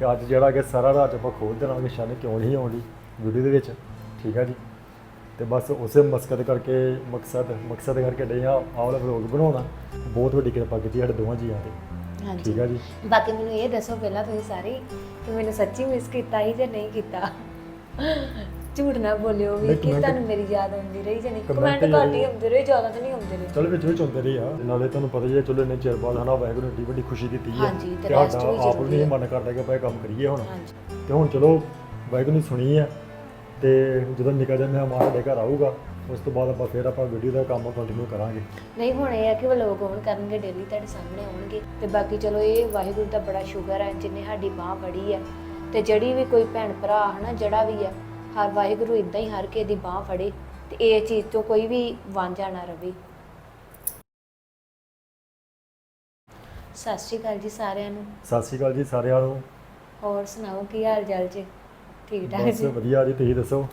ਤੇ ਅੱਜ ਜਿਹੜਾ ਕਿ ਸਾਰਾ ਰਾਤ ਆਪਾਂ ਖੋਲ ਦੇਣਾ ਕਿ ਸ਼ਾਨੇ ਕਿਉਂ ਨਹੀਂ ਆਉਂਦੀ ਵੀਡੀਓ ਦੇ ਵਿੱਚ ਠੀਕ ਆ ਜੀ? ਤੇ ਬਸ ਉਸੇ ਮਕਸਦ ਕਰਕੇ ਮਕਸਦ ਮਕਸਦ ਕਰਕੇ ਡੇ ਆ ਆਹ ਵਾਲਾ ਵਲੋਗ ਬਣਾਉਣਾ। ਬਹੁਤ ਵੱਡੀ ਕਿਰਪਾ ਕੀਤੀ ਸਾਡੇ ਦੋਵਾਂ ਜੀਆਂ ਤੇ ਹਾਂਜੀ। ਠੀਕ ਆ ਜੀ? ਬਾਕੀ ਮੈਨੂੰ ਇਹ ਦੱਸੋ ਪਹਿਲਾਂ ਤੁਸੀਂ ਸਾਰੇ ਕਿ ਮੈਨੂੰ ਸੱਚੀ ਮਿਸ ਕੀਤਾ ਹੀ ਜਾਂ ਨਹੀਂ ਕੀਤਾ? ਝੂਠ ਨਾ ਬੋਲਿਓ ਵੀ ਨਹੀਂ, ਕਿ comment- ਤੁਹਾਨੂੰ ਮੇਰੀ ਯਾਦ ਆਉਂਦੀ ਰਹੀ ਜਾਂ ਨਹੀਂ comment ਕਮੈਂਟ ਘੱਟ ਹੀ ਰਹੇ ਜ਼ਿਆਦਾ ਤਾਂ ਨਹੀਂ ਆਉਂਦੇ ਰਹੇ। ਚਲ ਵਿੱਚ ਵਿੱਚ ਹੁੰਦੇ ਰਹੇ ਆ। ਨਾਲੇ ਤੁਹਾਨੂੰ ਪਤਾ ਹੀ ਹੈ ਚਲੋ ਇੰਨੇ ਚਿਰ ਬਾਅਦ ਹਨਾ ਵਾਹਿਗੁਰੂ ਨੇ ਏਡੀ ਵੱਡੀ ਖੁਸ਼ੀ ਦਿੱਤੀ ਹੈ ਹਾਂਜੀ, ਤੇ rest ਵੀ ਆਪ ਜ਼ਰੂਰੀ ਹੈ। ਮਨ ਕਰਦਾ ਕਿ ਆਪਾਂ ਇਹ ਕੰਮ ਕਰੀਏ ਹੁਣ। ਹਾਂਜੀ। ਤੇ ਹੁਣ ਚਲੋ ਵਾਹਿਗੁਰੂ ਨੇ ਸੁਣੀ ਹੈ ਤੇ ਜਦੋਂ ਨਿਕਾ ਜਾ ਮਹਿਮਾਨ ਸਾਡੇ ਘਰ ਆਊਗਾ ਉਸ ਤੋਂ ਬਾਅਦ ਆਪਾਂ ਫਿਰ ਆਪਾਂ ਵੀਡੀਓ ਦਾ ਕੰਮ ਕੰਟੀਨਿਊ ਕਰਾਂਗੇ। ਨਹੀਂ ਹੁਣ ਇਹ ਹੈ ਕਿ ਲੋਕ ਹੁਣ ਕਰਨਗੇ ਡੇਲੀ ਤੁਹਾਡੇ ਸਾਹਮਣੇ ਆਉਣਗੇ। ਤੇ ਬਾਕੀ ਚਲੋ ਇਹ ਵਾਹਿਗੁਰੂ ਦਾ ਬੜਾ ਸ਼ੁਕਰ ਹੈ ਜਿਨੇ ਸਾਡੀ ਬਾਹ ਫੜੀ ਹੈ ਤੇ ਜਿਹੜੀ ਵੀ ਕੋਈ ਭੈਣ ਭਰਾ ਹਨਾ ਜਿਹੜਾ ਵੀ ਹੈ ਹਰ ਵਾਹਿਗੁਰੂ ਇਦਾਂ ਹੀ ਹਰ ਕਿਸੇ ਦੀ ਬਾਹ ਫੜੇ ਤੇ ਇਹ ਚੀਜ਼ ਤੋਂ ਕੋਈ ਵੀ ਵਾਂਝਾ ਨਾ ਰਵੇ। ਸਤਿ ਸ਼੍ਰੀ ਅਕਾਲ ਜੀ ਸਾਰਿਆਂ ਨੂੰ। ਸਤਿ ਸ਼੍ਰੀ ਅਕਾਲ ਜੀ ਸਾਰਿਆਂ ਨੂੰ। ਹੋਰ ਸੁਣਾਓ ਕੀ ਹਾਲ ਚਾਲ ਜੀ? ਠੀਕ ਠਾਕ ਬਸ ਜੀ? ਵਧੀਆ ਜੀ ਤੁਸੀਂ ਦੱਸੋ?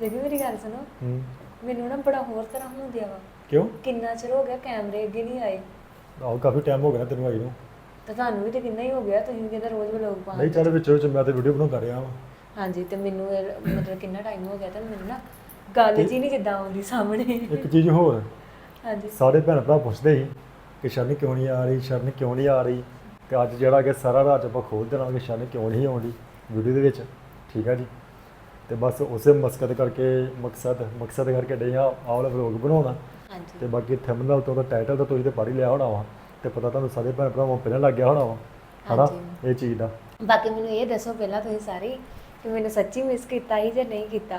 ਦੇਖੀ ਮੇਰੀ ਗੱਲ ਸੁਣੋ। ਹੂੰ। ਮੈਨੂੰ ਨਾ ਬੜਾ ਹੋਰ ਤਰ੍ਹਾਂ ਹੁੰਦਿਆ ਵਾ। ਕਿਉਂ? ਕਿੰਨਾ ਚਿਰ ਹੋ ਗਿਆ ਕੈਮਰੇ ਅੱਗੇ ਨਹੀਂ ਆਏ। ਆਹ ਕਾਫੀ ਟਾਈਮ ਹੋ ਗਿਆ ਤੈਨੂੰ ਆਈ ਨੂੰ। ਤਾਂ ਤੁਹਾਨੂੰ ਵੀ ਤੇ ਕਿੰਨਾ ਹੀ ਹੋ ਗਿਆ ਤੁਸੀਂ ਕਹਿੰਦੇ ਰੋਜ਼ ਵਲੋਗ ਪਾ ਨਹੀਂ ਚੱਲ ਵਿੱਚ ਵਿੱਚ ਮੈਂ ਤੇ ਵੀਡੀਓ ਬਣਾਉਂਦਾ ਰਿਹਾ ਵਾਂ। ਹਾਂਜੀ ਤੇ ਮੈਨੂੰ ਇਹ ਮਤਲਬ ਕਿੰਨਾ ਟਾਈਮ ਹੋ ਗਿਆ ਤਾਂ ਮੈਨੂੰ ਨਾ ਗੱਲ ਜੀ ਨਹੀਂ ਜਿੱਦਾਂ ਆਉਂਦੀ ਸਾਹਮਣੇ। ਇੱਕ ਚੀਜ਼ ਹੋਰ ਹਾਂਜੀ। ਸਾਰੇ ਭੈਣ ਭਰਾ ਪੁੱਛਦੇ ਸੀ ਕਿ ਸ਼ਰਨ ਕਿਉਂ ਨਹੀਂ ਆ ਰਹੀ ਸ਼ਰਨ ਕਿਉਂ ਨਹੀਂ ਆ ਰਹੀ? ਤੇ ਅੱਜ ਜਿਹੜਾ ਕਿ ਸਾਰਾ ਰਾਤ ਆਪਾਂ ਖੋਲ ਦੇਣਾ ਕਿ ਸ਼ਰਨ ਕਿਉਂ ਨਹੀਂ ਆਉਂਦੀ ਵੀਡੀਓ ਦੇ ਵਿੱਚ ਠੀਕ ਆ ਜੀ? ਤੇ ਬਸ ਉਸੇ ਮਕਸਦ ਕਰਕੇ ਮਕਸਦ ਮਕਸਦ ਕਰਕੇ ਡੇ ਆ ਆਹ ਵਾਲਾ ਵਲੋਗ ਬਣਾਉਣਾ। ਹਾਂਜੀ। ਤੇ ਬਾਕੀ ਥੰਬਨੇਲ ਤੋਂ ਦਾ ਟਾਈਟਲ ਤਾਂ ਤੁਸੀਂ ਤੇ ਪੜ੍ਹ ਹੀ ਲਿਆ ਹੋਣਾ ਵਾ ਤੇ ਪਤਾ ਤੁਹਾਨੂੰ ਸਾਰੇ ਭੈਣ ਭਰਾਵਾਂ ਨੂੰ ਪਹਿਲਾਂ ਲੱਗ ਗਿਆ ਹੋਣਾ ਵਾ ਹਨਾ? ਇਹ ਚੀਜ਼ ਦਾ। ਬਾਕੀ ਮੈਨੂੰ ਇਹ ਦੱਸੋ ਪਹਿਲਾਂ ਤੁਸੀਂ ਸਾਰੇ ਕਿ ਮੈਨੂੰ ਸੱਚੀ ਮਿਸ ਕੀਤਾ ਹੀ ਜਾਂ ਨਹੀਂ ਕੀਤਾ।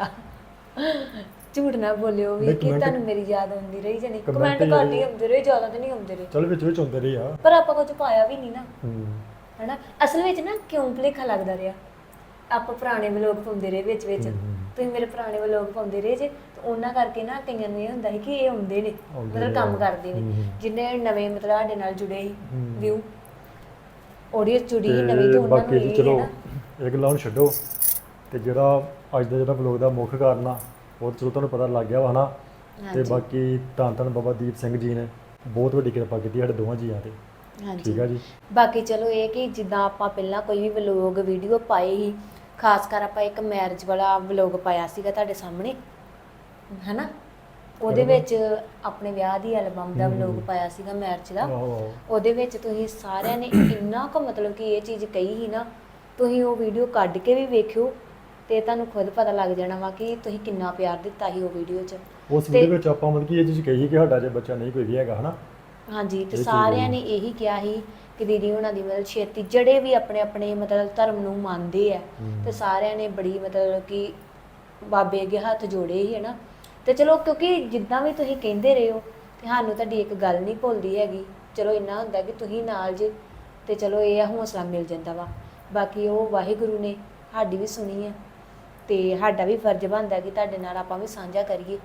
ਝੂਠ ਨਾ ਬੋਲਿਓ ਵੀ ਨਹੀਂ, ਕਿ comment- ਤੁਹਾਨੂੰ ਮੇਰੀ ਯਾਦ ਆਉਂਦੀ ਰਹੀ ਜਾਂ ਨਹੀਂ? comment ਕਮੈਂਟ ਜ਼ਰੂਰ। ਆਉਂਦੇ ਰਹੇ ਜ਼ਿਆਦਾ ਤਾਂ ਨਹੀਂ ਆਉਂਦੇ ਰਹੇ। ਚਲ ਵਿੱਚ ਵਿੱਚ ਹੁੰਦੇ ਰਹੇ ਆ। ਪਰ ਆਪਾਂ ਕੁਝ ਪਾਇਆ ਵੀ ਨਹੀਂ ਨਾ। ਹੂੰ। ਹਨਾ? ਅਸਲ ਵਿੱਚ ਨਾ ਕਿਉਂ ਭੁਲੇਖਾ ਲੱਗਦਾ ਰਿਹਾ? ਆਪਾਂ ਪੁਰਾਣੇ ਵਲੋਗ ਪਾਉਂਦੇ ਰਹੇ ਵਿੱਚ ਵਿੱਚ। ਤੁਸੀਂ ਮੇਰੇ ਪੁਰਾਣੇ ਵਲੋਗ ਪਾਉਂਦੇ ਰਹੇ ਜੇ ਤੇ ਉਹਨਾਂ ਕਰਕੇ ਨਾ ਕਈਆਂ ਨੂੰ ਇਹ ਹੁੰਦਾ ਸੀ ਕਿ ਇਹ ਆਉਂਦੇ ਨੇ। ਆਉਂਦੇ ਮਤਲਬ ਕੰਮ। ਕਰਦੇ ਨੇ। ਹਮ। ਜਿੰਨੇ ਨਵੇਂ ਮਤਲਬ ਸਾਡੇ ਨਾਲ ਜੁੜੇ ਸੀ ਹਮ। ਵਿਊ ਜੁੜੀ ਸੀ ਨਵੀਂ ਤੇ ਤੇ ਉਹਨਾਂ ਨੂੰ ਬਾਕੀ ਜੀ ਇਹ ਚਲੋ ਨਾ। ਇਹ ਗੱਲਾਂ ਛੱਡੋ। ਤੇ ਜਿਹੜਾ ਅੱਜ ਦਾ ਜਿਹੜਾ ਵਲੋਗ ਦਾ ਮੁੱਖ ਕਾਰਨ ਆ ਉਹ ਚਲੋ ਤੁਹਾਨੂੰ ਪਤਾ ਲੱਗ ਗਿਆ ਵਾ ਹਨਾ ਤੇ। ਬਾਕੀ ਧੰਨ ਧੰਨ ਬਾਬਾ ਦੀਪ ਸਿੰਘ ਜੀ ਨੇ ਬਹੁਤ ਵੱਡੀ ਕਿਰਪਾ ਕੀਤੀ ਸਾਡੇ ਦੋਵਾਂ ਜੀਆਂ ਤੇ ਹਾਂਜੀ ਠੀਕ ਆ ਜੀ ਬਾਕੀ ਚਲੋ ਇਹ ਕਿ ਜਿੱਦਾਂ ਆਪਾਂ ਪਹਿਲਾਂ ਕੋਈ ਵੀ ਵਲੋਗ ਵੀਡੀਓ ਪਾਏ ਸੀ ਖਾਸ ਕਰ ਆਪਾਂ ਇੱਕ ਮੈਰਿਜ ਵਾਲਾ ਵਲੋਗ ਪਾਇਆ ਸੀਗਾ ਤੁਹਾਡੇ ਸਾਹਮਣੇ ਹੈਨਾ ਉਹਦੇ? ਵਿੱਚ ਆਪਣੇ ਵਿਆਹ ਦੀ ਐਲਬਮ ਦਾ। ਵਲੋਗ ਪਾਇਆ ਸੀਗਾ ਮੈਰਿਜ ਦਾ ਆਹੋ ਉਹਦੇ ਵਿੱਚ ਤੁਸੀਂ ਸਾਰਿਆਂ ਨੇ ਇੰਨਾ ਕੁ ਮਤਲਬ ਕਿ ਇਹ ਚੀਜ਼ ਕਹੀ ਸੀ ਨਾ ਤੁਸੀਂ ਉਹ ਵੀਡੀਓ ਕੱਢ ਕੇ ਵੀ ਵੇਖਿਓ ਤੇ ਤੁਹਾਨੂੰ ਖੁਦ ਪਤਾ ਲੱਗ ਜਾਣਾ ਵਾ ਕਿ ਤੁਸੀਂ ਕਿੰਨਾ ਪਿਆਰ ਦਿੱਤਾ ਸੀ ਉਹ ਵੀਡੀਓ 'ਚ। ਉਸ ਤੇ- ਵੀਡੀਓ ਵਿੱਚ ਆਪਾਂ ਮਤਲਬ ਕਿ ਇਹ ਚੀਜ਼ ਕਹੀ ਕਿ ਸਾਡਾ ਜੇ ਬੱਚਾ ਨਹੀਂ ਕੋਈ ਵੀ ਹੈਗਾ ਹਨਾ? ਹਾਂਜੀ ਇਹ ਤੇ ਚੀਜ਼ ਸਾਰਿਆਂ। ਨੇ ਇਹੀ ਕਿਹਾ ਸੀ ਕਿ ਦੀਦੀ ਉਹਨਾਂ ਦੀ ਮਤਲਬ ਛੇਤੀ ਜਿਹੜੇ ਵੀ ਆਪਣੇ ਆਪਣੇ ਮਤਲਬ ਧਰਮ ਨੂੰ ਮੰਨਦੇ ਆ ਹਮ। ਤੇ ਸਾਰਿਆਂ ਨੇ ਬੜੀ ਮਤਲਬ ਕਿ ਬਾਬੇ ਅੱਗੇ ਹੱਥ ਜੋੜੇ ਹੀ ਹੈ ਨਾ ਤੇ ਚਲੋ ਕਿਉਂਕਿ ਜਿੱਦਾਂ ਵੀ ਤੁਸੀਂ ਕਹਿੰਦੇ ਰਹੇ ਹੋ ਤੇ ਸਾਨੂੰ ਤੁਹਾਡੀ ਇੱਕ ਗੱਲ ਨਹੀਂ ਭੁੱਲਦੀ ਹੈਗੀ। ਚਲੋ ਇੰਨਾ ਹੁੰਦਾ ਕਿ ਤੁਸੀਂ ਨਾਲ ਜੇ ਤੇ ਚਲੋ ਇਹ ਆ ਹੌਸਲਾ ਮਿਲ ਜਾਂਦਾ ਵਾ। ਬਾਕੀ ਉਹ ਵਾਹਿਗੁਰੂ ਨੇ ਸਾਡੀ ਵੀ ਸੁਣੀ ਹੈ ਤੇ ਸਾਡਾ ਵੀ ਫਰਜ਼ ਬਣਦਾ ਕਿ ਤੁਹਾਡੇ ਨਾਲ ਆਪਾਂ ਵੀ ਸਾਂਝਾ ਕਰੀਏ।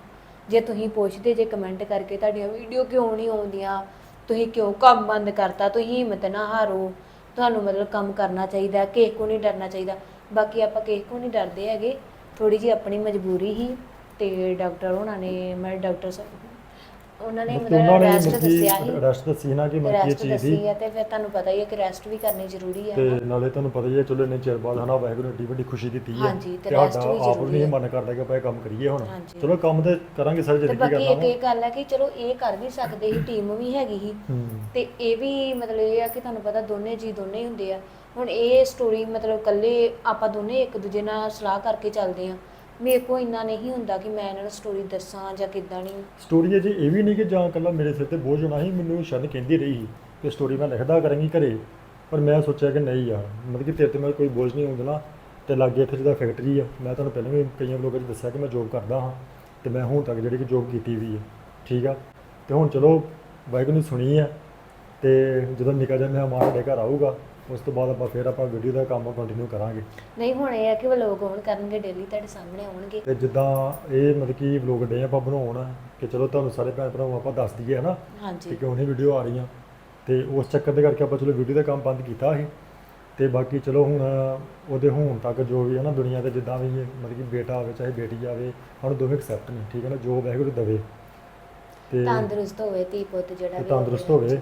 ਜੇ ਤੁਸੀਂ ਪੁੱਛਦੇ, ਜੇ ਕਮੈਂਟ ਕਰਕੇ ਤੁਹਾਡੀਆਂ ਵੀਡੀਓ ਕਿਉਂ ਨਹੀਂ ਆਉਂਦੀਆਂ? ਤੁਸੀਂ ਕਿਉਂ ਕੰਮ ਬੰਦ ਕਰਤਾ? ਤੁਸੀਂ ਹਿੰਮਤ ਨਾ ਹਾਰੋ। ਤੁਹਾਨੂੰ ਮਤਲਬ ਕੰਮ ਕਰਨਾ ਚਾਹੀਦਾ, ਕਿਸੇ ਕੋ ਨਹੀਂ ਡਰਨਾ ਚਾਹੀਦਾ। ਬਾਕੀ ਆਪਾਂ ਕਿਸੇ ਕੋ ਨਹੀਂ ਡਰਦੇ ਹੈਗੇ। ਥੋੜੀ ਜੀ ਆਪਣੀ ਮਜਬੂਰੀ ਹੀ ਤੇ ਡਾਕਟਰ ਉਹਨਾਂ ਨੇ, ਮੈਂ ਡਾਕਟਰ ਸਾਹਿਬ ਉਹਨਾਂ ਨੇ ਮਤਲਬ ਉਹਨਾਂ ਮਤਲਬ ਨੇ ਰੈਸਟ ਦੱਸਿਆ ਸੀ ਰੈਸਟ ਦੱਸੀ ਨਾ ਕਿ ਰੈਸਟ ਚੀਜ਼ ਦੱਸੀ ਦੀ ਹੈ ਤੇ ਫਿਰ ਤੁਹਾਨੂੰ ਪਤਾ ਹੀ ਹੈ ਕਿ ਰੈਸਟ ਵੀ ਕਰਨੀ ਜ਼ਰੂਰੀ ਹੈ ਤੇ ਨਾ। ਨਾਲੇ ਤੁਹਾਨੂੰ ਪਤਾ ਹੀ ਹੈ ਚਲੋ ਇੰਨੇ ਚਿਰ ਬਾਅਦ ਹਨਾ ਵਾਹਿਗੁਰੂ ਨੇ ਏਡੀ ਵੱਡੀ ਖੁਸ਼ੀ ਦਿੱਤੀ ਹੈ ਹਾਂਜੀ, ਤੇ rest ਸਾਡਾ ਵੀ ਆਪ ਜ਼ਰੂਰੀ ਨਹੀਂ ਹੈ। ਮਨ ਕਰਦਾ ਕਿ ਆਪਾਂ ਇਹ ਕੰਮ ਕਰੀਏ ਹੁਣ। ਹਾਂਜੀ। ਚਲੋ ਕੰਮ ਤੇ ਕਰਾਂਗੇ ਸਾਰੇ ਤੇ ਬਾਕੀ ਕਰਨਾ ਇੱਕ ਵਾ ਇਹ ਗੱਲ ਹੈ ਕਿ ਚਲੋ ਇਹ ਕਰ ਵੀ ਸਕਦੇ ਸੀ ਟੀਮ ਵੀ ਹੈਗੀ ਸੀ। ਹੂੰ। ਤੇ ਇਹ ਵੀ ਮਤਲਬ ਇਹ ਆ ਕਿ ਤੁਹਾਨੂੰ ਪਤਾ ਦੋਨੇ ਜੀ ਦੋਨੇ ਹੀ ਹੁੰਦੇ ਆ। ਹੁਣ ਇਹ ਸਟੋਰੀ ਮਤਲਬ ਕੱਲੇ ਆਪਾਂ ਦੋਨੇ ਇੱਕ ਦੂਜੇ ਨਾਲ ਸਲਾਹ ਕਰਕੇ ਚੱਲਦੇ ਆ। ਮੇਰੇ ਕੋਲ ਇੰਨਾ ਨਹੀਂ ਹੁੰਦਾ ਕਿ ਮੈਂ ਇਹਨਾਂ ਨੂੰ ਸਟੋਰੀ ਦੱਸਾਂ ਜਾਂ ਕਿੱਦਾਂ ਨਹੀਂ। ਸਟੋਰੀ ਹੈ ਇਹ ਵੀ ਨਹੀਂ ਕਿ ਜਾਂ ਇਕੱਲਾ ਮੇਰੇ ਸਿਰ ਤੇ ਬੋਝ ਹੋਣਾ ਸੀ, ਮੈਨੂੰ ਸ਼ਰਨ ਕਹਿੰਦੀ ਰਹੀ ਸੀ ਕਿ ਸਟੋਰੀ ਮੈਂ ਲਿਖਦਾ ਕਰਾਂਗੀ ਘਰੇ, ਪਰ ਮੈਂ ਸੋਚਿਆ ਕਿ ਨਹੀਂ ਯਾਰ, ਮਤਲਬ ਕਿ ਤੇਰੇ ਤੇ ਮੇਰੇ ਕੋਈ ਬੋਝ ਨਹੀਂ ਹੁੰਦਾ ਨਾ ਤੇ ਲਾਗੇ ਇੱਥੇ ਜਿਹਦਾ ਫੈਕਟਰੀ ਆ, ਮੈਂ ਤੁਹਾਨੂੰ ਪਹਿਲਾਂ ਵੀ ਕਈਆਂ ਲੋਕਾਂ 'ਚ ਦੱਸਿਆ ਕਿ ਮੈਂ ਜੋਬ ਕਰਦਾ ਹਾਂ ਤੇ ਮੈਂ ਹੁਣ ਤੱਕ ਜਿਹੜੀ ਕਿ ਜੋਬ ਕੀਤੀ ਵੀ ਹੈ ਠੀਕ ਆ? ਤੇ ਹੁਣ ਚਲੋ ਵਾਹਿਗੁਰੂ ਨੇ ਸੁਣੀ ਹੈ ਤੇ ਜਦੋਂ ਨਿਕਾ ਜਾ ਮਹਿਮਾਨ ਸਾਡੇ ਘਰ ਆਊਗਾ ਉਸ ਤੋਂ ਬਾਅਦ ਆਪਾਂ ਫਿਰ ਆਪਾਂ ਵੀਡੀਓ ਦਾ ਕੰਮ ਕੰਟੀਨਿਊ ਕਰਾਂਗੇ। ਨਹੀਂ ਹੁਣ ਇਹ ਆ ਕਿ ਲੋਕ ਹੁਣ ਕਰਨਗੇ ਡੇਲੀ ਤੁਹਾਡੇ ਸਾਹਮਣੇ ਆਉਣਗੇ। ਤੇ ਜਿੱਦਾਂ ਇਹ ਮਤਲਬ ਕਿ ਵਲੋਗ ਡੇ ਆਪਾਂ ਬਣਾਉਣ ਕਿ ਚਲੋ ਤੁਹਾਨੂੰ ਸਾਰੇ ਭੈਣ ਭਰਾਵਾਂ ਆਪਾਂ ਦੱਸ ਦਈਏ ਹਨਾ? ਹਾਂਜੀ। ਕਿ ਕਿਉਂ ਨਹੀਂ ਵੀਡੀਓ ਆ ਰਹੀਆਂ। ਤੇ ਉਸ ਚੱਕਰ ਦੇ ਕਰਕੇ ਆਪਾਂ ਚਲੋ ਵੀਡੀਓ ਦਾ ਕੰਮ ਬੰਦ ਕੀਤਾ ਸੀ। ਤੇ ਬਾਕੀ ਚਲੋ ਹੁਣ ਉਹਦੇ ਹੋਣ ਤੱਕ ਜੋ ਵੀ ਹੈ ਨਾ ਦੁਨੀਆ ਤੇ ਜਿੱਦਾਂ ਵੀ ਇਹ ਮਤਲਬ ਕਿ ਬੇਟਾ ਆਵੇ ਚਾਹੇ ਬੇਟੀ ਆਵੇ ਹੁਣ ਦੋਵੇਂ ਐਕਸੈਪਟ ਨੇ ਠੀਕ ਹੈ ਨਾ? ਜੋ ਵਾਹਿਗੁਰੂ ਦਵੇ। ਤੇ ਤੰਦਰੁਸਤ ਹੋਵੇ ਧੀ ਪੁੱਤ ਜਿਹੜਾ ਵੀ ਤੰਦਰੁਸਤ ਹੋਵੇ।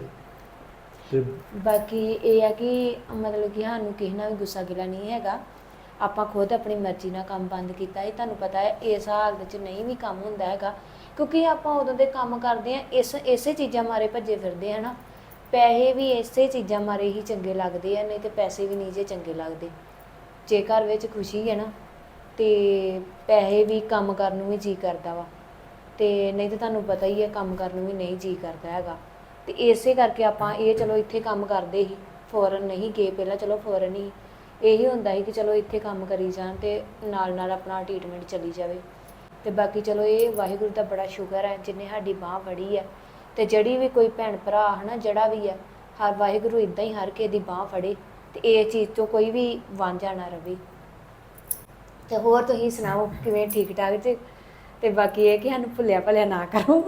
ਤੇ ਬਾਕੀ ਇਹ ਆ ਕਿ ਮਤਲਬ ਕਿ ਸਾਨੂੰ ਕਿਸੇ ਨਾਲ ਵੀ ਗੁੱਸਾ ਗਿਲਾ ਨਹੀਂ ਹੈਗਾ। ਆਪਾਂ ਖੁਦ ਆਪਣੀ ਮਰਜ਼ੀ ਨਾਲ ਕੰਮ ਬੰਦ ਕੀਤਾ। ਹੈ ਤੁਹਾਨੂੰ ਪਤਾ ਹੈ, ਇਸ ਹਾਲਤ 'ਚ ਨਹੀਂ ਵੀ ਕੰਮ ਹੁੰਦਾ ਹੈਗਾ। ਕਿਉਂਕਿ ਆਪਾਂ ਉਦੋਂ ਦੇ ਕੰਮ ਕਰਦੇ ਆ ਇਸ, ਇਸੇ ਚੀਜ਼ਾਂ ਮਾਰੇ ਭੱਜੇ ਫਿਰਦੇ ਆ ਨਾ। ਪੈਸੇ ਵੀ ਇਸੇ ਚੀਜ਼ਾਂ ਮਾਰੇ ਹੀ ਚੰਗੇ ਲੱਗਦੇ ਆ, ਨਹੀਂ ਤੇ ਪੈਸੇ ਵੀ ਨਹੀਂ ਜੇ ਚੰਗੇ ਲੱਗਦੇ। ਜੇ ਘਰ ਵਿੱਚ ਖੁਸ਼ੀ ਹੈ ਨਾ, ਤੇ ਪੈਸੇ ਵੀ ਕੰਮ ਕਰਨ ਨੂੰ ਵੀ ਜੀ ਕਰਦਾ ਵਾ। ਤੇ ਨਹੀਂ ਤੇ ਤੁਹਾਨੂੰ ਪਤਾ ਹੀ ਹੈ, ਕੰਮ ਕਰਨ ਨੂੰ ਵੀ ਨਹੀਂ ਜੀ ਕਰਦਾ ਹੈਗਾ। ਤੇ ਇਸੇ ਕਰਕੇ ਆਪਾਂ ਇਹ ਚਲੋ ਇੱਥੇ ਕੰਮ ਕਰਦੇ ਸੀ। ਫੋਰਨ ਨਹੀਂ ਗਏ ਪਹਿਲਾਂ, ਚਲੋ ਫੋਰਨ ਹੀ। ਇਹੀ ਹੁੰਦਾ ਸੀ ਕਿ ਚਲੋ ਇੱਥੇ ਕੰਮ ਕਰੀ ਜਾਣ ਤੇ ਨਾਲ ਨਾਲ ਆਪਣਾ ਟ੍ਰੀਟਮੈਂਟ ਚੱਲੀ ਜਾਵੇ। ਤੇ ਬਾਕੀ ਚਲੋ ਇਹ ਵਾਹਿਗੁਰੂ ਦਾ ਬੜਾ ਸ਼ੁਕਰ ਹੈ, ਜਿਨੇ ਸਾਡੀ ਬਾਹ ਫੜੀ ਹੈ। ਤੇ ਜਿਹੜੀ ਵੀ ਕੋਈ ਭੈਣ ਭਰਾ ਹਨਾ, ਜਿਹੜਾ ਵੀ ਹੈ, ਹਰ ਵਾਹਿਗੁਰੂ ਇਦਾਂ ਹੀ ਹਰ ਕਿਸੇ ਦੀ ਬਾਹ ਫੜੇ ਤੇ ਇਹ ਚੀਜ਼ ਤੋਂ ਕੋਈ ਵੀ ਵਾਂਝਾ ਨਾ ਰਵੇ। ਤੇ ਹੋਰ ਤੁਸੀਂ ਸੁਣਾਓ, ਕਿਵੇਂ ਠੀਕ ਠਾਕ ਤੇ ਤੇ ਬਾਕੀ ਇਹ ਕਿ ਸਾਨੂੰ ਭੁੱਲਿਆ ਭਲਿਆ ਨਾ ਕਰੋ।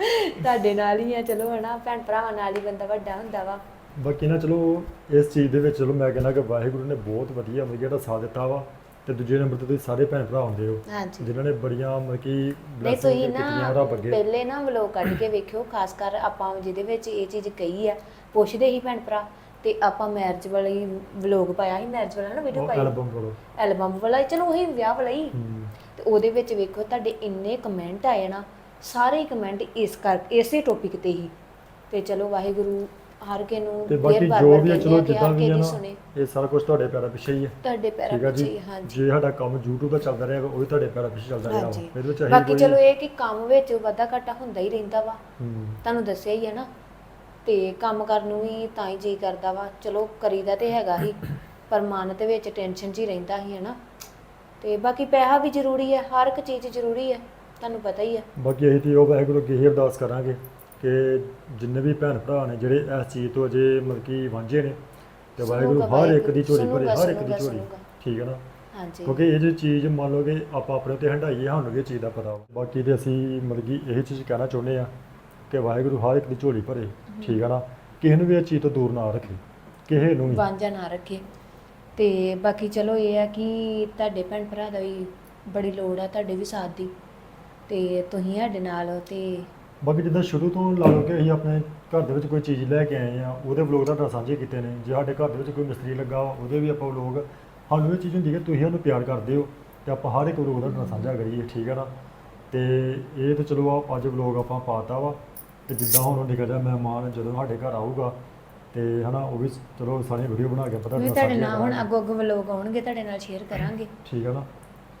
ਤੁਹਾਡੇ ਨਾਲ ਹੀ ਆ ਚਲੋ ਹਨਾ ਭੈਣ ਭਰਾਵਾਂ ਨਾਲ ਹੀ ਬੰਦਾ ਵੱਡਾ ਹੁੰਦਾ ਵਾ। ਬਾਕੀ ਨਾ ਚਲੋ ਇਸ ਚੀਜ਼ ਦੇ ਵਿੱਚ ਚਲੋ ਮੈਂ ਕਹਿੰਦਾ ਕਿ ਵਾਹਿਗੁਰੂ ਨੇ ਬਹੁਤ ਵਧੀਆ ਮਤਲਬ ਜਿਹੜਾ ਸਾਥ ਦਿੱਤਾ ਵਾ ਤੇ ਦੂਜੇ ਨੰਬਰ ਤੇ ਤੁਸੀਂ ਸਾਰੇ ਭੈਣ ਭਰਾ ਹੁੰਦੇ ਹੋ ਹਾਂਜੀ। ਜਿਨ੍ਹਾਂ ਨੇ ਬੜੀਆਂ ਮਤਲਬ ਕਿ ਨਹੀਂ ਤੁਸੀਂ ਨਾ ਪਹਿਲੇ ਨਾ ਵਲੋਗ ਕੱਢ ਕੇ ਵੇਖਿਓ ਖਾਸ ਕਰ ਆਪਾਂ ਜਿਹਦੇ ਵਿੱਚ ਇਹ ਚੀਜ਼ ਕਹੀ ਆ ਪੁੱਛਦੇ ਹੀ ਭੈਣ ਭਰਾ ਤੇ ਆਪਾਂ ਮੈਰਿਜ ਵਾਲੀ ਵਲੋਗ ਪਾਇਆ ਸੀ ਮੈਰਿਜ ਵਾਲਾ ਨਾ ਵੀਡੀਓ ਪਾਈ ਐਲਬਮ ਕੋਲੋਂ ਐਲਬਮ ਵਾਲਾ ਚਲੋ ਉਹੀ ਵਿਆਹ ਵਾਲਾ ਹੂੰ। ਤੇ ਉਹਦੇ ਵਿੱਚ ਵੇਖੋ ਤੁਹਾਡੇ ਇੰਨੇ ਕਮੈਂਟ ਆਏ ਨਾ ਸਾਰੇ ਕਮੈਂਟ ਇਸ ਕਰ ਇਸੇ ਟੌਪਿਕ ਤੇ ਹੀ। ਤੇ ਚਲੋ ਵਾਹਿਗੁਰੂ ਹਰ ਕੇ ਨੂੰ ਤੇ ਬਾਕੀ ਜੋ ਵੀ ਹੈ ਚਲੋ ਜਿੱਦਾਂ ਵੀ ਹੈ ਦੀ ਨਾ ਸੁਣੇ। ਇਹ ਸਾਰਾ ਕੁਝ ਤੁਹਾਡੇ ਪੈਰਾਂ ਪਿੱਛੇ ਹੀ ਹੈ ਤੁਹਾਡੇ ਪੈਰਾਂ ਠੀਕ ਹੈ ਪਿੱਛੇ ਜੀ ਹੀ, ਹਾਂਜੀ। ਜੇ ਸਾਡਾ ਕੰਮ YouTube ਦਾ ਚੱਲਦਾ ਰਹੇਗਾ ਉਹ ਵੀ ਤੁਹਾਡੇ ਪੈਰਾਂ ਪਿੱਛੇ ਚੱਲਦਾ ਰਹੇਗਾ ਹਾਂਜੀ। ਇਹਦੇ ਵਿੱਚ ਅਸੀਂ ਬਾਕੀ ਕੋਈ ਚਲੋ ਇਹ ਕਿ ਕੰਮ ਵਿੱਚ ਵਾਧਾ ਘਾਟਾ ਹੁੰਦਾ ਹੀ ਰਹਿੰਦਾ ਵਾ। ਹੂੰ। ਤੁਹਾਨੂੰ ਦੱਸਿਆ ਹੀ ਹੈ ਨਾ। ਤੇ ਕੰਮ ਕਰਨ ਨੂੰ ਵੀ ਤਾਂ ਹੀ ਜੀ ਕਰਦਾ ਵਾ। ਚਲੋ ਕਰੀਦਾ ਤੇ ਹੈਗਾ ਹੀ ਪਰ ਮਨ ਦੇ ਵਿੱਚ ਟੈਨਸ਼ਨ ਜੀ ਰਹਿੰਦਾ ਹੀ ਹੈ ਨਾ। ਤੇ ਬਾਕੀ ਪੈਸਾ ਵੀ ਜ਼ਰੂਰੀ ਹੈ ਹਰ ਇੱਕ ਚੀਜ਼ ਜ਼ਰੂਰੀ ਹੈ ਤੁਹਾਨੂੰ ਪਤਾ ਹੀ ਹੈ ਬਾਕੀ ਅਸੀਂ ਤੇ ਉਹ ਵਾਹਿਗੁਰੂ ਅੱਗੇ ਇਹ ਅਰਦਾਸ ਕਰਾਂਗੇ ਕਿ ਜਿੰਨੇ ਵੀ ਭੈਣ ਭਰਾ ਨੇ ਜਿਹੜੇ ਇਸ ਚੀਜ਼ ਤੋਂ ਅਜੇ ਮਤਲਬ ਕਿ ਵਾਂਝੇ ਨੇ ਤੇ ਵਾਹਿਗੁਰੂ ਹਰ ਇੱਕ ਦੀ ਝੋਲੀ ਭਰੇ ਹਰ ਇੱਕ ਦੀ ਝੋਲੀ। ਠੀਕ ਹੈ ਨਾ? ਹਾਂਜੀ। ਕਿਉਂਕਿ ਇਹ ਜੇ ਚੀਜ਼ ਮੰਨ ਲਓ ਕਿ ਆਪਾਂ ਆਪਣੇ ਉੱਤੇ ਹੰਡਾਈਏ ਸਾਨੂੰ ਇਹ ਚੀਜ਼ ਦਾ ਪਤਾ ਵਾ। ਬਾਕੀ ਤੇ ਅਸੀਂ ਮਤਲਬ ਕਿ ਇਹ ਚੀਜ਼ ਕਹਿਣਾ ਚਾਹੁੰਦੇ ਆ ਕਿ ਵਾਹਿਗੁਰੂ ਹਰ ਇੱਕ ਦੀ ਝੋਲੀ ਭਰੇ ਠੀਕ ਹੈ ਨਾ? ਕਿਸੇ ਨੂੰ ਵੀ ਇਹ ਚੀਜ਼ ਤੋਂ ਦੂਰ ਨਾ ਰੱਖੇ ਕਿਸੇ ਨੂੰ ਵੀ। ਵਾਂਝਾ ਨਾ ਰੱਖੇ। ਤੇ ਬਾਕੀ ਚਲੋ ਇਹ ਆ ਕਿ ਤੁਹਾਡੇ ਭੈਣ ਭਰਾ ਦਾ ਵੀ ਬੜੀ ਲੋੜ ਆ ਤੁਹਾਡੇ ਵੀ ਸਾਥ ਦੀ। ਤੇ ਤੁਸੀਂ ਸਾਡੇ ਨਾਲ ਹੋ ਤੇ ਬਾਕੀ ਜਿੱਦਾਂ ਸ਼ੁਰੂ ਤੋਂ ਲਾ ਲਓ ਕਿ ਅਸੀਂ ਆਪਣੇ ਘਰ ਦੇ ਵਿੱਚ ਕੋਈ ਚੀਜ਼ ਲੈ ਕੇ ਆਏ ਆ ਉਹਦੇ ਵਲੋਗ ਤੁਹਾਡੇ ਸਾਂਝੇ ਕੀਤੇ ਨੇ। ਜੇ ਸਾਡੇ ਘਰ ਦੇ ਵਿੱਚ ਕੋਈ ਮਿਸਤਰੀ ਲੱਗਾ ਵਾ, ਉਹਦੇ ਵੀ ਆਪਾਂ ਵਲੋਗ ਸਾਨੂੰ ਇਹ ਚੀਜ਼ ਹੁੰਦੀ ਹੈ ਕਿ ਤੁਸੀਂ ਸਾਨੂੰ ਪਿਆਰ ਕਰਦੇ ਹੋ ਤੇ ਆਪਾਂ ਹਰ ਇੱਕ ਵਲੋਗ ਤੁਹਾਡੇ ਸਾਂਝਾ ਕਰੀਏ ਠੀਕ ਹੈ ਨਾ? ਤੇ ਇਹ ਤੇ ਚਲੋ ਆ ਅੱਜ ਵਲੋਗ ਆਪਾਂ ਪਾਤਾ ਵਾ ਤੇ ਜਿੱਦਾਂ ਹੁਣ ਉਹ ਨਿਕਲ ਜਾ ਮਹਿਮਾਨ ਜਦੋਂ ਸਾਡੇ ਘਰ ਆਊਗਾ ਤੇ ਹਨਾ ਉਹ ਵੀ ਚਲੋ ਸਾਰੀਆਂ ਵੀਡੀਓ ਬਣਾ ਕੇ ਪਤਾ ਵੀ ਤੁਹਾਡੇ ਨਾਲ ਹੁਣ ਅੱਗੋਂ ਅੱਗੋਂ ਵਲੋਗ ਆਉਣਗੇ ਤੁਹਾਡੇ ਨਾਲ ਸ਼ੇਅਰ ਕਰਾਂਗੇ। ਠੀਕ ਹੈ ਨਾ?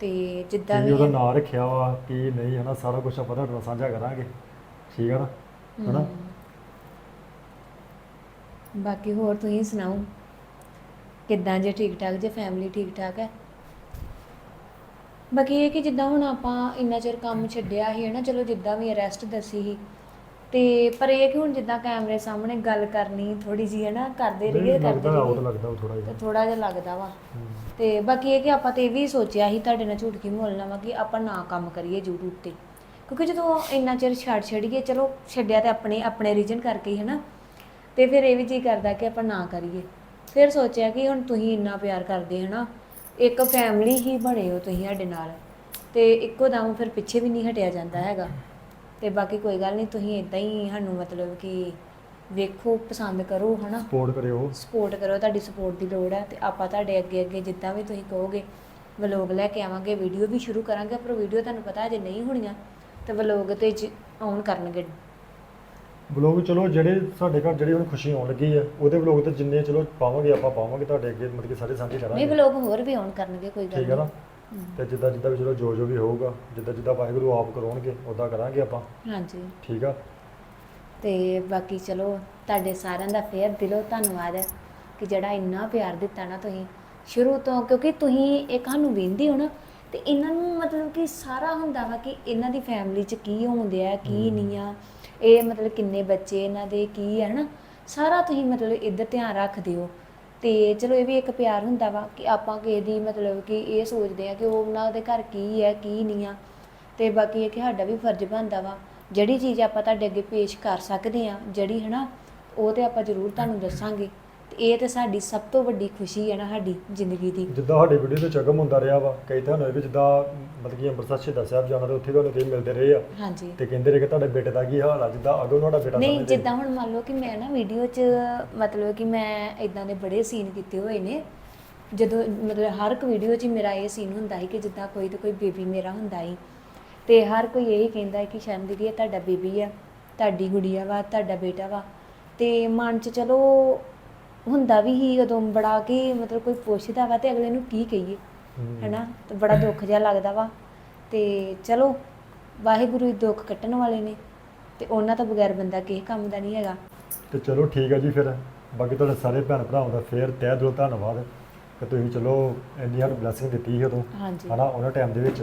ਤੇ ਜਿੱਦਾਂ ਵੀ ਉਹਦਾ ਨਾਂ ਰੱਖਿਆ ਵਾ ਕੀ ਨਹੀਂ ਹਨਾ ਸਾਰਾ ਕੁਝ ਆਪਾਂ ਤੁਹਾਡੇ ਨਾਲ ਸਾਂਝਾ ਕਰਾਂਗੇ। ਠੀਕ ਹੈ ਨਾ? ਹਨਾ। ਬਾਕੀ ਹੋਰ ਤੁਸੀਂ ਸੁਣਾਓ? ਕਿੱਦਾਂ ਜੇ ਠੀਕ ਠਾਕ ਜੇ ਫੈਮਿਲੀ ਠੀਕ ਠਾਕ ਹੈ? ਬਾਕੀ ਇਹ ਕਿ ਜਿੱਦਾਂ ਹੁਣ ਆਪਾਂ ਇੰਨਾ ਚਿਰ ਕੰਮ ਛੱਡਿਆ ਸੀ ਹੈ ਨਾ ਚਲੋ ਜਿੱਦਾਂ ਵੀ ਰੈਸਟ ਦੱਸੀ ਸੀ। ਤੇ ਪਰ ਇਹ ਕਿ ਹੁਣ ਜਿੱਦਾਂ ਕੈਮਰੇ ਸਾਹਮਣੇ ਗੱਲ ਕਰਨੀ ਥੋੜੀ ਜੀ ਹੈ ਨਾ ਕਰਦੇ ਰਹੀਏ ਕਰਦੇ ਲੱਗਦਾ ਆਊਟ ਰਹੀਏ। ਲੱਗਦਾ ਥੋੜਾ ਤੇ ਜਿਹਾ। ਥੋੜਾ ਜਿਹਾ ਲੱਗਦਾ ਵਾ। ਹਮ। ਤੇ ਬਾਕੀ ਇਹ ਕਿ ਆਪਾਂ ਤੇ ਇਹ ਵੀ ਸੋਚਿਆ ਸੀ ਤੁਹਾਡੇ ਨਾਲ ਝੂਠ ਕੀ ਬੋਲਣਾ ਵਾ ਕਿ ਆਪਾਂ ਨਾ ਕੰਮ ਕਰੀਏ YouTube ਤੇ। ਕਿਉਂਕਿ ਜਦੋਂ ਇੰਨਾ ਚਿਰ ਛੱਡ ਛੱਡੀਏ ਚਲੋ ਛੱਡਿਆ ਤੇ ਆਪਣੇ ਆਪਣੇ ਰੀਜਨ ਕਰਕੇ ਹੀ ਹੈ ਨਾ। ਤੇ ਫਿਰ ਇਹ ਵੀ ਜੀ ਕਰਦਾ ਕਿ ਆਪਾਂ ਨਾ ਕਰੀਏ। ਫਿਰ ਸੋਚਿਆ ਕਿ ਹੁਣ ਤੁਸੀਂ ਇੰਨਾ ਪਿਆਰ ਕਰਦੇ ਹੋ ਨਾ ਇੱਕ ਫੈਮਿਲੀ ਹੀ ਬਣੇ ਹੋ ਤੁਸੀਂ ਸਾਡੇ ਨਾਲ। ਤੇ ਇੱਕੋ ਦਮ ਫਿਰ ਪਿੱਛੇ ਵੀ ਨਹੀਂ ਹਟਿਆ ਜਾਂਦਾ ਹੈਗਾ। ਤੇ ਬਾਕੀ ਕੋਈ ਗੱਲ ਨਹੀਂ ਤੁਸੀਂ ਇਦਾਂ ਹੀ ਸਾਨੂੰ ਮਤਲਬ ਕਿ ਵੇਖੋ ਪਸੰਦ ਕਰੋ ਹਨਾ? ਸਪੋਰਟ ਕਰਿਓ। ਸਪੋਰਟ ਕਰੋ ਤੁਹਾਡੀ ਸਪੋਰਟ ਦੀ ਲੋੜ ਹੈ ਤੇ ਆਪਾਂ ਤੁਹਾਡੇ ਅੱਗੇ ਅੱਗੇ ਜਿੱਦਾਂ ਵੀ ਤੁਸੀਂ ਕਹੋਗੇ ਵਲੋਗ ਲੈ ਕੇ ਆਵਾਂਗੇ ਵੀਡੀਓ ਵੀ ਸ਼ੁਰੂ ਕਰਾਂਗੇ ਪਰ ਵੀਡੀਓ ਤੁਹਾਨੂੰ ਪਤਾ ਅਜੇ ਨਹੀਂ ਹੋਣੀਆਂ ਤੇ ਵਲੋਗ ਤੇ ਆਨ ਕਰਨਗੇ। ਵਲੋਗ ਚਲੋ ਜਿਹੜੇ ਸਾਡੇ ਘਰ ਜਿਹੜੀ ਹੁਣ ਖੁਸ਼ੀ ਆਉਣ ਲੱਗੀ ਹੈ ਉਹਦੇ ਵਲੋਗ ਤੇ ਜਿੰਨੇ ਚਲੋ ਪਾਵਾਂਗੇ ਆਪਾਂ ਪਾਵਾਂਗੇ ਤੁਹਾਡੇ ਅੱਗੇ ਮਤਲਬ ਕਿ ਸਾਰੇ ਸਾਂਝੇ ਨਹੀਂ ਕਰਾਂਗੇ। ਵਲੋਗ ਹੋਰ ਵੀ ਆਨ ਕਰਨਗੇ ਕੋਈ ਗੱਲ ਠੀਕ ਹੈ ਨਾ? ਨਹੀਂ। ਤੇ ਜਿੱਦਾਂ ਜਿੱਦਾਂ ਵੀ ਚਲੋ ਜੋ ਜੋ ਵੀ ਹੋਊਗਾ ਜਿੱਦਾਂ ਜਿੱਦਾਂ ਵਾਹਿਗੁਰੂ ਆਪ ਕਰਾਉਣਗੇ ਉਦਾਂ ਕਰਾਂਗੇ ਆਪਾਂ। ਹਾਂਜੀ। ਠੀਕ ਆ? ਤੇ ਬਾਕੀ ਚਲੋ ਤੁਹਾਡੇ ਸਾਰਿਆਂ ਦਾ ਫੇਰ ਦਿਲੋਂ ਧੰਨਵਾਦ ਹੈ ਕਿ ਜਿਹੜਾ ਇੰਨਾ ਪਿਆਰ ਦਿੱਤਾ ਨਾ ਤੁਸੀਂ ਸ਼ੁਰੂ ਤੋਂ ਕਿਉਂਕਿ ਤੁਸੀਂ ਇੱਕ ਸਾਨੂੰ ਵੇਂਦੇ ਹੋ ਨਾ ਤੇ ਇਹਨਾਂ ਨੂੰ ਮਤਲਬ ਕਿ ਸਾਰਾ ਹੁੰਦਾ ਵਾ ਕਿ ਇਹਨਾਂ ਦੀ ਫੈਮਿਲੀ 'ਚ ਕੀ ਹੁੰਦੇ ਆ ਕੀ ਨਹੀਂ ਆ ਇਹ ਮਤਲਬ ਕਿੰਨੇ ਬੱਚੇ ਇਹਨਾਂ ਦੇ ਕੀ ਹੈ ਨਾ ਸਾਰਾ ਤੁਸੀਂ ਮਤਲਬ ਇੱਧਰ ਧਿਆਨ ਰੱਖਦੇ ਹੋ। ਤੇ ਚਲੋ ਇਹ ਵੀ ਇੱਕ ਪਿਆਰ ਹੁੰਦਾ ਵਾ ਕਿ ਆਪਾਂ ਕਿਸੇ ਦੀ ਮਤਲਬ ਕਿ ਇਹ ਸੋਚਦੇ ਆ ਕਿ ਉਹ ਉਹਨਾਂ ਦੇ ਘਰ ਕੀ ਹੈ, ਕੀ ਨਹੀਂ ਆ। ਤੇ ਬਾਕੀ ਇਹ ਕਿ ਸਾਡਾ ਵੀ ਫਰਜ਼ ਬਣਦਾ ਵਾ, ਜਿਹੜੀ ਚੀਜ਼ ਆਪਾਂ ਤੁਹਾਡੇ ਅੱਗੇ ਪੇਸ਼ ਕਰ ਸਕਦੇ ਆ, ਜਿਹੜੀ ਹਨਾ, ਉਹ ਤੇ ਆਪਾਂ ਜ਼ਰੂਰ ਤੁਹਾਨੂੰ ਦੱਸਾਂਗੇ। ਤੇ ਇਹ ਤਾਂ ਸਾਡੀ ਸਭ ਤੋਂ ਵੱਡੀ ਖੁਸ਼ੀ ਹੈ ਨਾ ਸਾਡੀ ਜ਼ਿੰਦਗੀ ਦੀ। ਜਿੱਦਾਂ ਸਾਡੇ ਵੀਡੀਓ ਤੇ ਚਗਮ ਹੁੰਦਾ ਰਿਹਾ ਵਾ ਕਈ ਤੁਹਾਨੂੰ ਇਹ ਵੀ ਜਿੱਦਾਂ ਮਤਲਬ ਕਿ ਅੰਮ੍ਰਿਤਸਰ ਸ਼ਹੀਦਾਂ ਸਾਹਿਬ ਜਾਣਾ ਤੇ ਉੱਥੇ ਤੁਹਾਨੂੰ ਕਈ ਮਿਲਦੇ ਰਹੇ ਆ। ਹਾਂਜੀ। ਤੇ ਕਹਿੰਦੇ ਰਹੇ ਕਿ ਤੁਹਾਡੇ ਬੇਟੇ ਦਾ ਕੀ ਹਾਲ ਆ ਜਿੱਦਾਂ ਅਗੋ ਤੁਹਾਡਾ ਬੇਟਾ ਨਹੀਂ ਸਮਝਦੇ ਜਿੱਦਾਂ ਹੁਣ ਮੰਨ ਲਓ ਕਿ ਮੈਂ ਨਾ ਵੀਡੀਓ 'ਚ ਮਤਲਬ ਕਿ ਮੈਂ ਇਦਾਂ ਦੇ ਬੜੇ ਸੀਨ ਕੀਤੇ ਹੋਏ ਨੇ। ਜਦੋਂ ਮਤਲਬ ਹਰ ਇੱਕ ਵੀਡੀਓ 'ਚ ਹੀ ਮੇਰਾ ਇਹ ਸੀਨ ਹੁੰਦਾ ਸੀ ਕਿ ਜਿੱਦਾਂ ਕੋਈ ਤੇ ਕੋਈ ਬੇਬੀ ਮੇਰਾ ਹੁੰਦਾ ਸੀ। ਤੇ ਹਰ ਕੋਈ ਇਹੀ ਕਹਿੰਦਾ ਹੈ ਕਿ ਸ਼ਰਨ ਦੀਦੀ ਇਹ ਤੁਹਾਡਾ ਬੇਬੀ ਆ ਤੁਹਾਡੀ ਗੁੜੀਆ ਵਾ ਤੁਹਾਡਾ ਬੇਟਾ ਵਾ। ਤੇ ਮਨ 'ਚ ਚਲੋ ਹੁੰਦਾ ਵੀ ਹੀ ਉਦੋਂ ਬੜਾ ਕਿ ਮਤਲਬ ਕੋਈ ਪੁੱਛਦਾ ਵਾ ਤੇ ਅਗਲੇ ਨੂੰ ਕੀ ਕਹੀਏ। ਹੈਨਾ? ਤੇ ਬੜਾ ਦੁੱਖ ਜਿਹਾ ਲੱਗਦਾ ਵਾ। ਤੇ ਚਲੋ ਵਾਹਿਗੁਰੂ ਹੀ ਦੁੱਖ ਕੱਟਣ ਵਾਲੇ ਨੇ ਤੇ ਉਹਨਾਂ ਤੋਂ ਬਗੈਰ ਬੰਦਾ ਕਿਸੇ ਕੰਮ ਦਾ ਨਹੀਂ ਹੈਗਾ। ਤੇ ਚਲੋ ਠੀਕ ਹੈ ਜੀ ਫਿਰ। ਬਾਕੀ ਤੁਹਾਡੇ ਸਾਰੇ ਭੈਣ ਭਰਾਵਾਂ ਦਾ ਫੇਰ ਤਹਿ ਦਿਲੋਂ ਧੰਨਵਾਦ। ਕਿ ਤੁਸੀਂ ਚਲੋ ਇੰਨੀ ਹਰ ਬਲੇਸਿੰਗ ਦਿੱਤੀ ਸੀ ਉਦੋਂ ਹਾਂਜੀ। ਹਨਾ ਉਹਨਾਂ ਟਾਈਮ ਦੇ ਵਿੱਚ।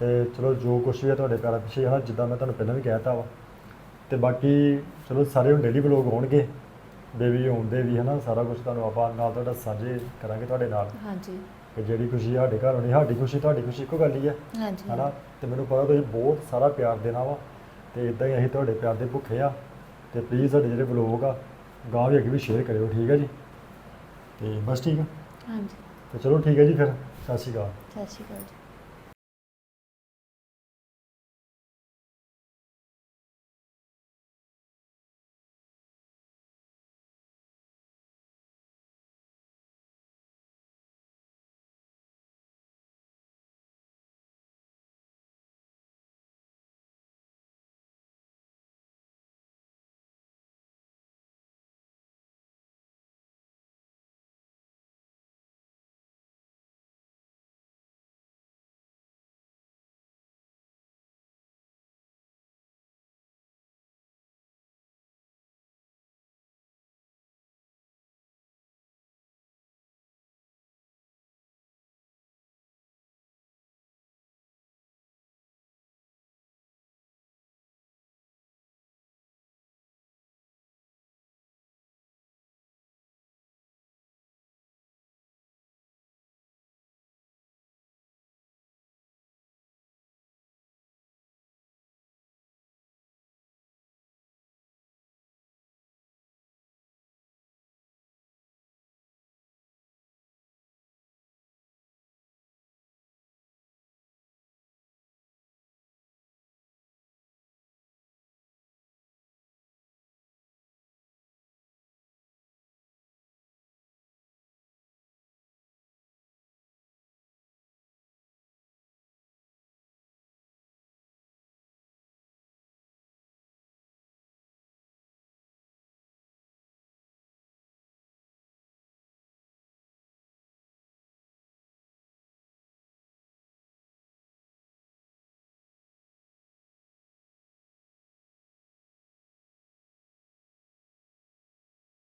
ਤੇ ਚਲੋ ਜੋ ਕੁਛ ਵੀ ਹੈ ਤੁਹਾਡੇ ਪਿਆਰ ਪਿੱਛੇ ਹਨਾ ਜਿੱਦਾਂ ਮੈਂ ਤੁਹਾਨੂੰ ਪਹਿਲਾਂ ਵੀ ਕਹਿਤਾ ਵਾ। ਤੇ ਬਾਕੀ ਚਲੋ ਸਾਰੇ ਹੁਣ ਡੇਲੀ ਵਲੋਗ ਹੋਣਗੇ ਬੇਬੀ ਆਉਂਦੇ ਵੀ ਹਨਾ ਸਾਰਾ ਕੁਝ ਤੁਹਾਨੂੰ ਆਪਾਂ ਨਾਲ ਤੁਹਾਡਾ ਸਾਂਝੇ ਕਰਾਂਗੇ ਤੁਹਾਡੇ ਨਾਲ। ਹਾਂਜੀ। ਕਿ ਜਿਹੜੀ ਖੁਸ਼ੀ ਸਾਡੇ ਘਰ ਹੋਣੀ ਸਾਡੀ ਖੁਸ਼ੀ ਤੁਹਾਡੀ ਖੁਸ਼ੀ ਇੱਕੋ ਗੱਲ ਹੀ ਹੈ ਹਾਂਜੀ। ਹਨਾ ਤੇ ਮੈਨੂੰ ਪਤਾ ਤੁਸੀਂ ਬਹੁਤ ਸਾਰਾ ਪਿਆਰ ਦੇਣਾ ਵਾ ਤੇ ਇਦਾਂ ਹੀ ਅਸੀਂ ਤੁਹਾਡੇ ਪਿਆਰ ਦੇ ਭੁੱਖੇ ਆ। ਤੇ ਪਲੀਜ਼ ਸਾਡੇ ਜਿਹੜੇ ਵਲੋਗ ਆ ਗਾਂਹ ਵੀ ਅੱਗੇ ਵੀ ਸ਼ੇਅਰ ਕਰਿਓ ਠੀਕ ਹੈ ਜੀ? ਤੇ ਬਸ ਠੀਕ ਆ? ਹਾਂਜੀ। ਤੇ ਚਲੋ ਠੀਕ ਹੈ ਜੀ ਫਿਰ ਸਤਿ ਸ਼੍ਰੀ ਅਕਾਲ। ਸਤਿ ਸ਼੍ਰੀ ਅਕਾਲ ਜੀ।